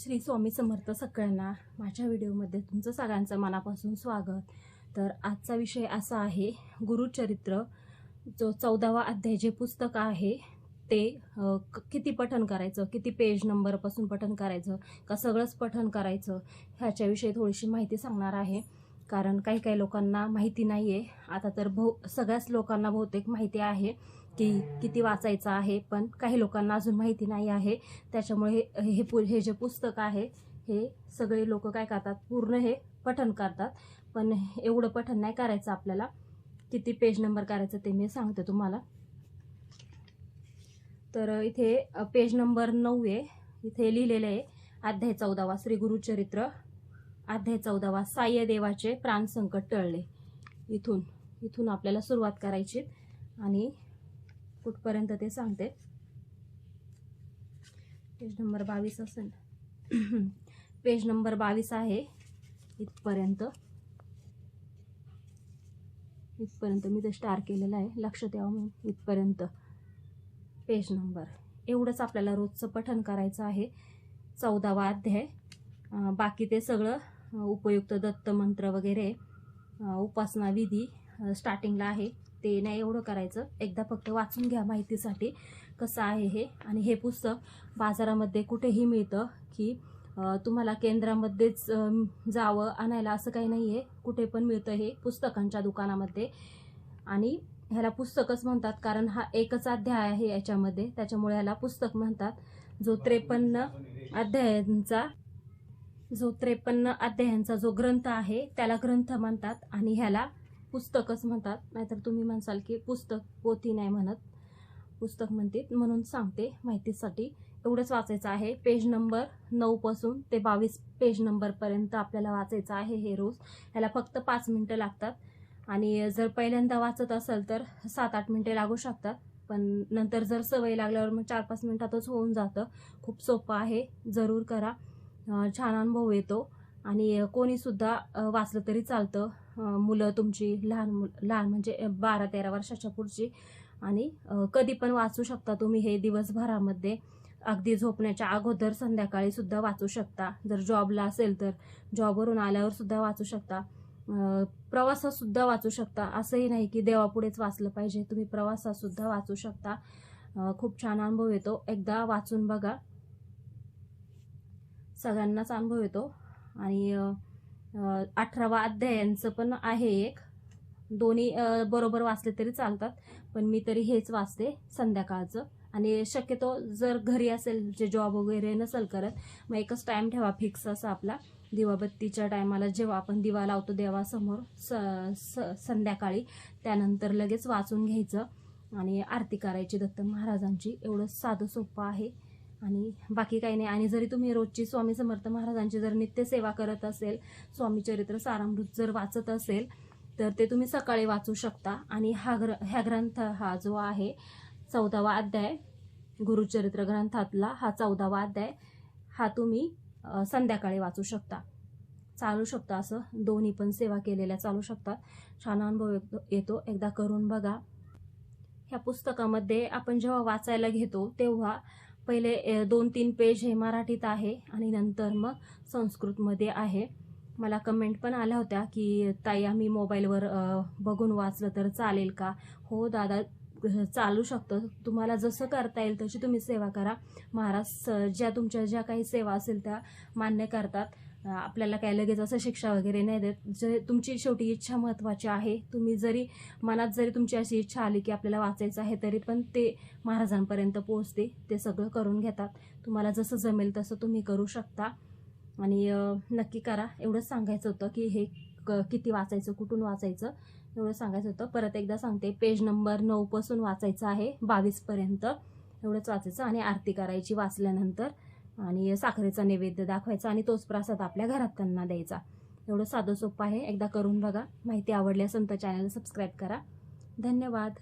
श्री स्वामी समर्थ सगळ्यांना माझ्या व्हिडिओमध्ये तुमचं सगळ्यांचं मनापासून स्वागत. तर आजचा विषय असा आहे गुरुचरित्र जो चौदावा अध्याय जे पुस्तक आहे ते क- किती पठन करायचं किती पेज नंबरपासून पठन करायचं का सगळंच पठन करायचं ह्याच्याविषयी थोडीशी माहिती सांगणार आहे. कारण काही काही लोकांना माहिती नाही आहे आता तर बहु सगळ्याच लोकांना बहुतेक माहिती आहे. की किती वाचायचं आहे पण काही लोकांना अजून माहिती नाही आहे. त्याच्यामुळे हे हे पु हे जे पुस्तक आहे हे सगळे लोक काय करतात पूर्ण हे पठण करतात. पण एवढं पठण नाही करायचं आपल्याला. किती पेज नंबर करायचं ते मी सांगते तुम्हाला. तर इथे पेज नंबर नऊ आहे. इथे लिहिलेलं आहे अध्याय चौदावा श्री गुरुचरित्र अध्याय चौदावा साय्यदेवाचे प्राणसंकट टळले. इथून इथून आपल्याला सुरुवात करायची. आणि कुठपर्यंत ते सांगते. पेज नंबर बावीस असेल. पेज नंबर बावीस आहे. इथपर्यंत. इथपर्यंत मी ते स्टार केलेलं आहे. लक्षात यावं हो म्हणून इथपर्यंत. पेज नंबर एवढंच आपल्याला रोजचं पठन करायचं आहे. चौदावा अध्याय. बाकी ते सगळं उपयुक्त दत्त मंत्र वगैरे उपासना विधी स्टार्टिंगला आहे. ते नाही एवढं करायचं. एकदा फक्त वाचून घ्या माहितीसाठी कसं आहे हे. आणि हे पुस्तक बाजारामध्ये कुठेही मिळतं की तुम्हाला केंद्रामध्येच जावं आणायला असं काही नाही आहे कुठे पण मिळतं हे पुस्तकांच्या दुकानामध्ये. आणि ह्याला पुस्तकच म्हणतात कारण हा एकच अध्याय आहे याच्यामध्ये. त्याच्यामुळे ह्याला पुस्तक म्हणतात. जो त्रेपन्न अध्यायांचा जो त्रेपन्न अध्यायांचा जो ग्रंथ आहे त्याला ग्रंथ म्हणतात. आणि ह्याला पुस्तकच म्हणतात. नाहीतर तुम्ही म्हणसाल की पुस्तक पोथी नाही म्हणत. पुस्तक म्हणते म्हणून सांगते माहितीसाठी. एवढंच वाचायचं आहे. पेज नंबर नऊपासून ते बावीस पेज नंबरपर्यंत आपल्याला वाचायचं आहे हे रोज. ह्याला फक्त पाच मिनटं लागतात. आणि जर पहिल्यांदा वाचत असेल तर सात आठ मिनटे लागू शकतात. पण नंतर जर सवय लागल्यावर मग चार पाच मिनटातच होऊन जातं. खूप सोपं आहे. जरूर करा. छान अनुभव येतो. आणि कोणीसुद्धा वाचलं तरी चालतं. मुलं तुमची लहान मुल लहान म्हणजे बारा तेरा वर्षाच्या पुढची. आणि कधी पण वाचू शकता तुम्ही हे दिवसभरामध्ये. अगदी झोपण्याच्या अगोदर संध्याकाळी सुद्धा वाचू शकता. जर जॉबला असेल तर जॉबवरून आल्यावर सुद्धा वाचू शकता. प्रवासात सुद्धा वाचू शकता. असंही नाही की देवापुढेच वाचलं पाहिजे. तुम्ही प्रवासात सुद्धा वाचू शकता. खूप छान अनुभव येतो. एकदा वाचून बघा. सगळ्यांनाच अनुभव येतो. आणि अठरावा अध्यायांचं पण आहे एक. दोन्ही बरोबर वाचले तरी चालतात पण मी तरी हेच वाचते संध्याकाळचं. आणि शक्यतो जर घरी असेल जे जॉब वगैरे नसेल करत मग एकच टाईम ठेवा फिक्स असा आपला. दिवाबत्तीच्या टायमाला जेव्हा आपण दिवा लावतो देवासमोर स स संध्याकाळी त्यानंतर लगेच वाचून घ्यायचं. आणि आरती करायची दत्त महाराजांची. एवढं साधं सोपं आहे. आणि बाकी काही नाही. आणि जरी तुम्ही रोजची स्वामी समर्थ महाराजांची जर नित्यसेवा करत असेल स्वामी चरित्र सारामृत जर वाचत असेल तर ते तुम्ही सकाळी वाचू शकता. आणि हा ग्र ह्या ग्रंथ हा जो आहे चौदावा अध्याय गुरुचरित्र ग्रंथातला हा चौदावा अध्याय हा तुम्ही संध्याकाळी वाचू शकता. चालू शकता असं. दोन्ही पण सेवा केलेल्या चालू शकतात. छान अनुभव येतो. एकदा करून बघा. ह्या पुस्तकामध्ये आपण जेव्हा वाचायला घेतो तेव्हा पहिले दोन तीन पेज हे मराठीत आहे आणि नंतर मग संस्कृतमध्ये आहे. मला कमेंट पण आल्या होत्या की ताई आम्ही मोबाईलवर बघून वाचलं तर चालेल का? हो दादा चालू शकतं. तुम्हाला जसं करता येईल तशी तुम्ही सेवा करा. महाराज ज्या तुमच्या ज्या काही सेवा असेल त्या मान्य करतात. आपल्याला काय लगेच असं शिक्षा वगैरे नाही देत. जे तुमची शेवटी इच्छा महत्त्वाची आहे तुम्ही जरी मनात जरी तुमची अशी इच्छा आली की आपल्याला वाचायचं आहे तरी पण ते महाराजांपर्यंत पोहोचते. ते सगळं करून घेतात. तुम्हाला जसं जमेल तसं तुम्ही करू शकता. आणि नक्की करा. एवढंच सांगायचं होतं की हे क किती वाचायचं कुठून वाचायचं एवढं सांगायचं होतं. परत एकदा सांगते पेज नंबर नऊपासून वाचायचं आहे बावीसपर्यंत. एवढंच वाचायचं आणि आरती करायची वाचल्यानंतर. आणि साखरेचा नैवेद्य दाखवायचा आणि तोच प्रसाद आपल्या घरात त्यांना द्यायचा. एवढं साधं सोपं आहे. एकदा करून बघा. माहिती आवडली असेल तर चॅनल सबस्क्राईब करा. धन्यवाद.